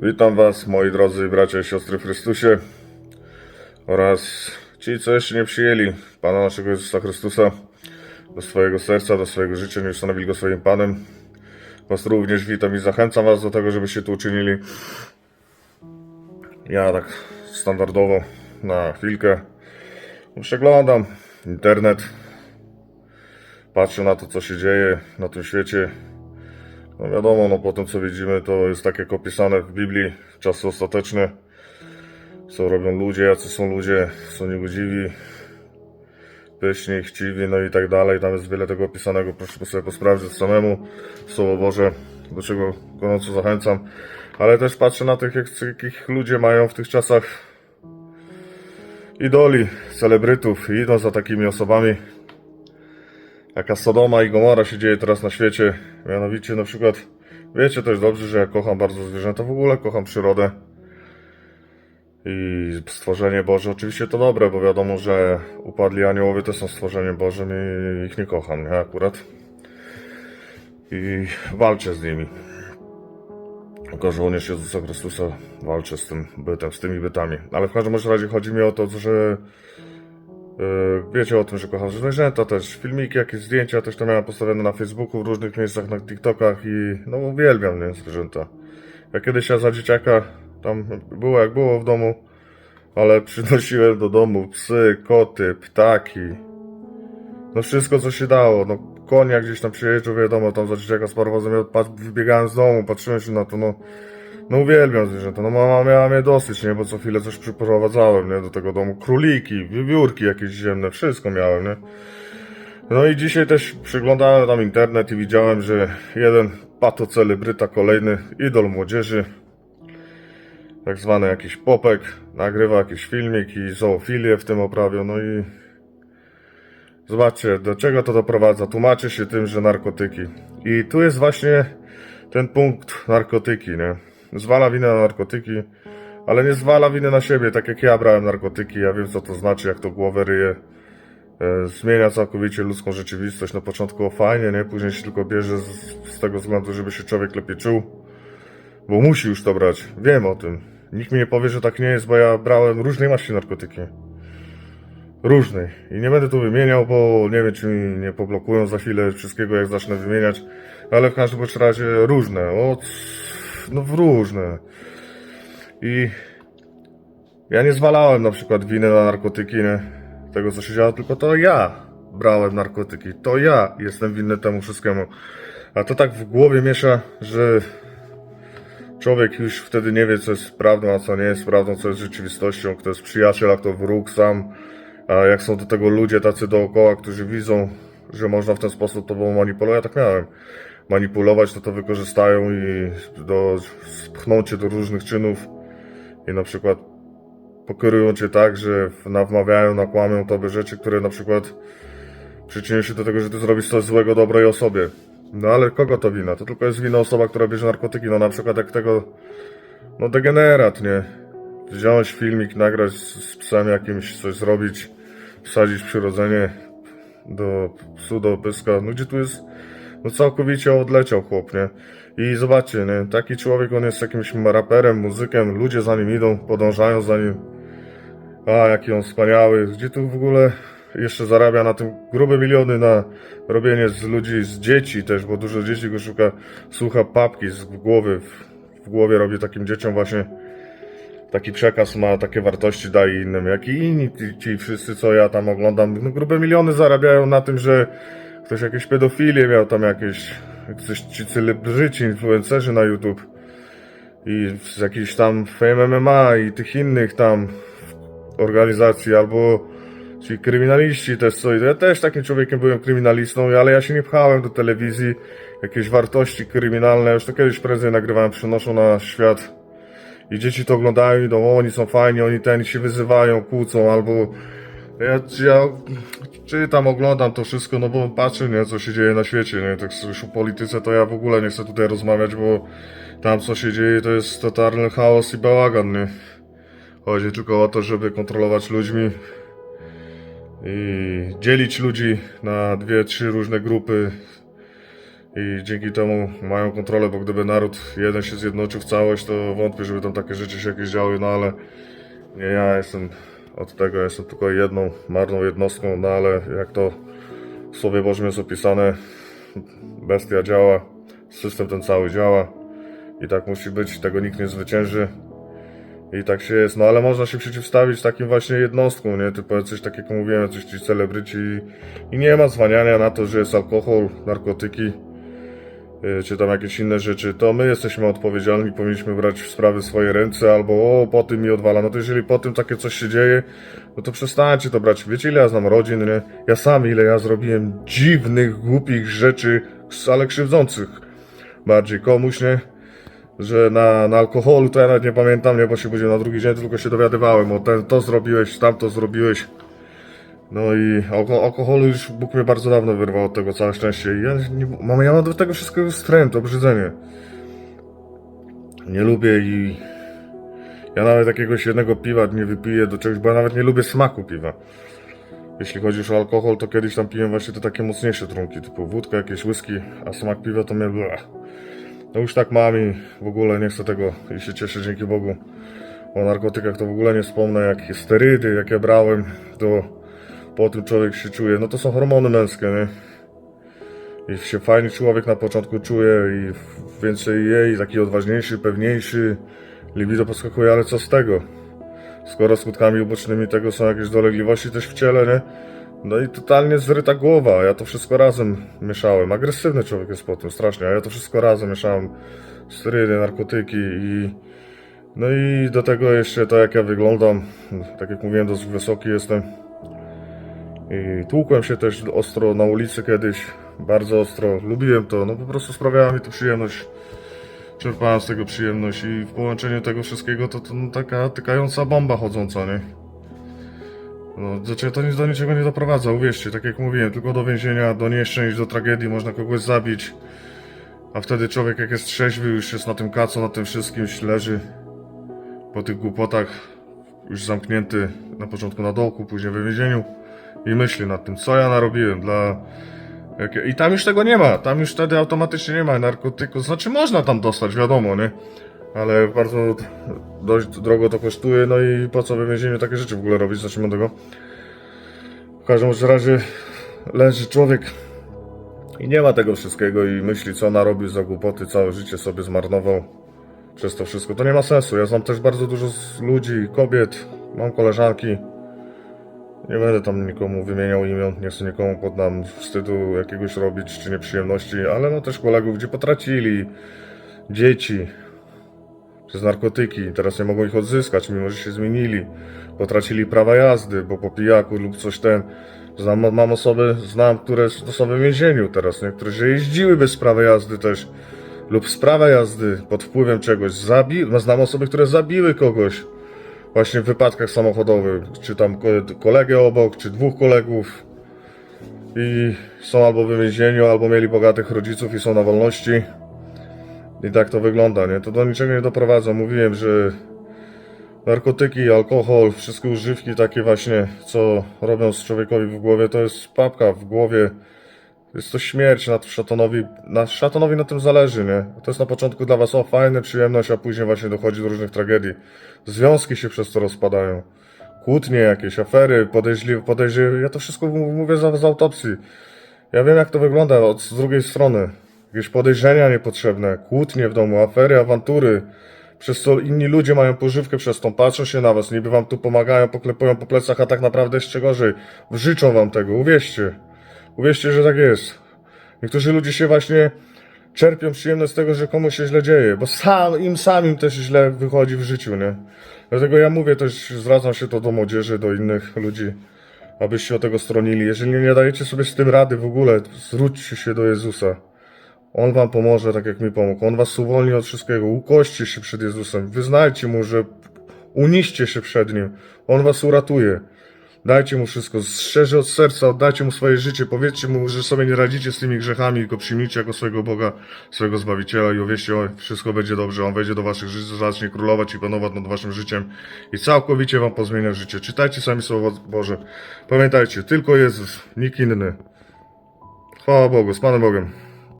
Witam Was, moi drodzy bracia i siostry w Chrystusie oraz ci, co jeszcze nie przyjęli Pana naszego Jezusa Chrystusa do swojego serca, do swojego życia, nie ustanowili Go swoim Panem. Was również witam i zachęcam Was do tego, żebyście to uczynili. Ja tak standardowo na chwilkę przeglądam internet, patrzę na to, co się dzieje na tym świecie, no wiadomo, no po tym co widzimy, to jest tak jak opisane w Biblii, czasy ostateczne, co robią ludzie, jacy są ludzie, są niegodziwi, pyśni, chciwi, no i tak dalej. Tam jest wiele tego opisanego, proszę sobie posprawdzić samemu, Słowo Boże, do czego gorąco zachęcam. Ale też patrzę na tych, jak, jakich ludzie mają w tych czasach idoli, celebrytów. I idą za takimi osobami, jaka Sodoma i Gomora się dzieje teraz na świecie. Mianowicie na przykład, wiecie też dobrze, że ja kocham bardzo zwierzęta, w ogóle kocham przyrodę. I stworzenie Boże oczywiście to dobre, bo wiadomo, że upadli aniołowie to są stworzeniem Bożym i ich nie kocham, nie? Akurat. I walczę z nimi. Jako żołnierz Jezusa Chrystusa walczę z tym bytem, z tymi bytami. Ale w każdym razie chodzi mi o to, że Wiecie o tym, że kocham zwierzęta, też filmiki, jakieś zdjęcia, też to miałem postawione na Facebooku, w różnych miejscach, na TikTokach i no uwielbiam nie, zwierzęta. Ja kiedyś ja za dzieciaka, tam było jak było w domu, ale przynosiłem do domu psy, koty, ptaki, no wszystko co się dało, no konia gdzieś tam przyjeżdżał, wiadomo, tam za dzieciaka z parowozem, ja wybiegałem z domu, patrzyłem się na to, no no uwielbiam zwierzęta, no mama miała mnie dosyć, nie, bo co chwilę coś przyprowadzałem, nie, do tego domu, króliki, wiewiórki jakieś ziemne, wszystko miałem, nie. No i dzisiaj też przyglądałem tam internet i widziałem, że jeden patocelebryta, kolejny idol młodzieży, tak zwany jakiś popek, nagrywa jakiś filmik i zoofilię w tym oprawia, no i zobaczcie, do czego to doprowadza, tłumaczy się tym, że narkotyki. I tu jest właśnie ten punkt narkotyki, nie? Zwala winę na narkotyki, ale nie zwala winy na siebie, tak jak ja brałem narkotyki, ja wiem co to znaczy, jak to głowę ryje. E, zmienia całkowicie ludzką rzeczywistość. Na początku fajnie, nie? Później się tylko bierze z, z tego względu, żeby się człowiek lepiej czuł. Bo musi już to brać. Wiem o tym. Nikt mi nie powie, że tak nie jest, bo ja brałem różnej maści narkotyki. Różnej. I nie będę tu wymieniał, bo nie wiem, czy mi nie poblokują za chwilę wszystkiego, jak zacznę wymieniać. Ale w każdym razie różne. Od... No w różne. I ja nie zwalałem na przykład winy na narkotyki, nie? Tego co się działo, tylko to ja brałem narkotyki. To ja jestem winny temu wszystkiemu. A to tak w głowie miesza, że człowiek już wtedy nie wie, co jest prawdą, a co nie jest prawdą, co jest rzeczywistością, kto jest przyjaciel, a kto wróg sam. A jak są do tego ludzie tacy dookoła, którzy widzą, że można w ten sposób tobą manipulować, ja tak miałem. Manipulować, to to wykorzystają i do, spchną cię do różnych czynów i na przykład pokierują cię tak, że nawmawiają, nakłamią tobie rzeczy, które na przykład przyczynią się do tego, że ty zrobisz coś złego dobrej osobie. No ale kogo to wina? To tylko jest wina osoba, która bierze narkotyki. No na przykład jak tego, no degenerat, nie? Wziąć filmik, nagrać z, z psem jakimś, coś zrobić, wsadzić przyrodzenie do psu, do pyska. No gdzie tu jest, no całkowicie odleciał chłop, nie? I zobaczcie, nie? Taki człowiek, on jest jakimś raperem, muzykiem, ludzie za nim idą, podążają za nim. A, jaki on wspaniały. Gdzie tu w ogóle jeszcze zarabia na tym grube miliony na robienie z ludzi, z dzieci też, bo dużo dzieci go szuka, słucha papki z głowy, w, w głowie robi takim dzieciom właśnie taki przekaz ma, takie wartości daje innym, jak i inni ci, ci wszyscy, co ja tam oglądam, no grube miliony zarabiają na tym, że ktoś jakieś pedofilię miał tam jakieś, coś ci celebryci, influencerzy na YouTube. I z jakichś tam Fame MMA i tych innych tam organizacji, albo ci kryminaliści też co. Ja też takim człowiekiem byłem kryminalistą, ale ja się nie pchałem do telewizji, jakieś wartości kryminalne, już to kiedyś prędzej nagrywałem, przynoszą na świat. I dzieci to oglądają i idą, o, oni są fajni, oni ten się wyzywają, kłócą, albo ja, ja czytam, oglądam to wszystko, no bo patrzę, nie, co się dzieje na świecie, nie, tak już o polityce to ja w ogóle nie chcę tutaj rozmawiać, bo tam co się dzieje to jest totalny chaos i bałagan, nie. Chodzi tylko o to, żeby kontrolować ludźmi i dzielić ludzi na dwie, trzy różne grupy i dzięki temu mają kontrolę, bo gdyby naród jeden się zjednoczył w całość, to wątpię, żeby tam takie rzeczy się jakieś działy, no ale nie ja jestem od tego, jestem tylko jedną marną jednostką, no ale jak to w Słowie Bożym jest opisane, bestia działa, system ten cały działa i tak musi być, tego nikt nie zwycięży. I tak się jest, no ale można się przeciwstawić takim właśnie jednostkom, nie? Typu coś takiego mówiłem, coś ci celebryci i nie ma zwaniania na to, że jest alkohol, narkotyki czy tam jakieś inne rzeczy, to my jesteśmy odpowiedzialni, powinniśmy brać sprawy w swoje ręce, albo o, po tym mi odwala. No to jeżeli po tym takie coś się dzieje, no to przestańcie to brać. Wiecie ile ja znam rodzin, nie? Ja sam ile ja zrobiłem dziwnych, głupich rzeczy, ale krzywdzących bardziej komuś, nie? Że na, na alkoholu to ja nawet nie pamiętam, nie, bo się budziłem na drugi dzień, tylko się dowiadywałem, o ten, to zrobiłeś, tamto zrobiłeś. No i alko alkoholu już Bóg mnie bardzo dawno wyrwał od tego, całe szczęście. I ja, nie, mam, ja mam do tego wszystkiego wstręt, obrzydzenie. Nie lubię i... Ja nawet jakiegoś jednego piwa nie wypiję do czegoś, bo ja nawet nie lubię smaku piwa. Jeśli chodzi już o alkohol, to kiedyś tam piłem właśnie te takie mocniejsze trunki, typu wódka, jakieś whisky, a smak piwa to mnie... Bleh. No już tak mam i w ogóle nie chcę tego i się cieszę dzięki Bogu. O narkotykach to w ogóle nie wspomnę, jakie sterydy, jak ja brałem, to po tym człowiek się czuje. No to są hormony męskie, nie? I się fajnie człowiek na początku czuje i więcej jej, taki odważniejszy, pewniejszy, libido poskakuje, ale co z tego? Skoro skutkami ubocznymi tego są jakieś dolegliwości też w ciele, nie? No i totalnie zryta głowa, ja to wszystko razem mieszałem. Agresywny człowiek jest po tym, strasznie, a ja to wszystko razem mieszałem. Sterydy, narkotyki i... No i do tego jeszcze to jak ja wyglądam, tak jak mówiłem, dosyć wysoki jestem. I tłukłem się też ostro na ulicy kiedyś, bardzo ostro, lubiłem to, no po prostu sprawiała mi to przyjemność. Czerpałem z tego przyjemność i w połączeniu tego wszystkiego to, to no, taka tykająca bomba chodząca, nie? No, znaczy to nic do niczego nie doprowadza, uwierzcie, tak jak mówiłem, tylko do więzienia, do nieszczęść, do tragedii, można kogoś zabić. A wtedy człowiek jak jest trzeźwy, już jest na tym kacu, na tym wszystkim, już leży po tych głupotach, już zamknięty na początku na dołku, później w więzieniu i myśli nad tym, co ja narobiłem dla... I tam już tego nie ma, tam już wtedy automatycznie nie ma narkotyków, znaczy można tam dostać, wiadomo, nie? Ale bardzo dość drogo to kosztuje, no i po co w więzieniu takie rzeczy w ogóle robić, zacznijmy od tego. W każdym razie leży człowiek i nie ma tego wszystkiego i myśli, co narobił za głupoty, całe życie sobie zmarnował przez to wszystko. To nie ma sensu. Ja znam też bardzo dużo ludzi, kobiet, mam koleżanki. Nie będę tam nikomu wymieniał imion, nie chcę nikomu pod nam wstydu jakiegoś robić, czy nieprzyjemności, ale no też kolegów, gdzie potracili dzieci przez narkotyki, teraz nie mogą ich odzyskać, mimo że się zmienili. Potracili prawa jazdy, bo po pijaku lub coś ten. Znam, mam osoby, znam, które są w więzieniu teraz, nie? które się jeździły bez prawa jazdy też lub sprawę jazdy pod wpływem czegoś zabi znam osoby, które zabiły kogoś właśnie w wypadkach samochodowych, czy tam ko- kolegę obok, czy dwóch kolegów i są albo w więzieniu, albo mieli bogatych rodziców i są na wolności i tak to wygląda, nie? To do niczego nie doprowadza. Mówiłem, że narkotyki, alkohol, wszystkie używki takie właśnie, co robią z człowiekowi w głowie, to jest papka w głowie, jest to śmierć nad szatanowi, na szatanowi na tym zależy, nie? To jest na początku dla was o fajne, przyjemność, a później właśnie dochodzi do różnych tragedii. Związki się przez to rozpadają. Kłótnie jakieś, afery, podejrzliwe, podejrzliwe. Ja to wszystko mówię za, z autopsji. Ja wiem jak to wygląda od z drugiej strony. Jakieś podejrzenia niepotrzebne, kłótnie w domu, afery, awantury. Przez co inni ludzie mają pożywkę przez tą, patrzą się na was, niby wam tu pomagają, poklepują po plecach, a tak naprawdę jeszcze gorzej. Życzą wam tego, uwierzcie. Uwierzcie, że tak jest. Niektórzy ludzie się właśnie czerpią przyjemność z tego, że komuś się źle dzieje, bo sam, im samym też źle wychodzi w życiu, nie? Dlatego ja mówię też, zwracam się to do młodzieży, do innych ludzi, abyście od tego stronili. Jeżeli nie dajecie sobie z tym rady w ogóle, zwróćcie się do Jezusa. On wam pomoże, tak jak mi pomógł. On was uwolni od wszystkiego. Ukoście się przed Jezusem. Wyznajcie Mu, że uniście się przed Nim. On was uratuje. Dajcie Mu wszystko. Szczerze od serca oddajcie Mu swoje życie. Powiedzcie Mu, że sobie nie radzicie z tymi grzechami, tylko przyjmijcie jako swojego Boga, swojego Zbawiciela i uwierzcie, o, wszystko będzie dobrze. On wejdzie do waszych żyć, zacznie królować i panować nad waszym życiem i całkowicie wam pozmienia życie. Czytajcie sami Słowo Boże. Pamiętajcie, tylko Jezus, nikt inny. Chwała Bogu, z Panem Bogiem.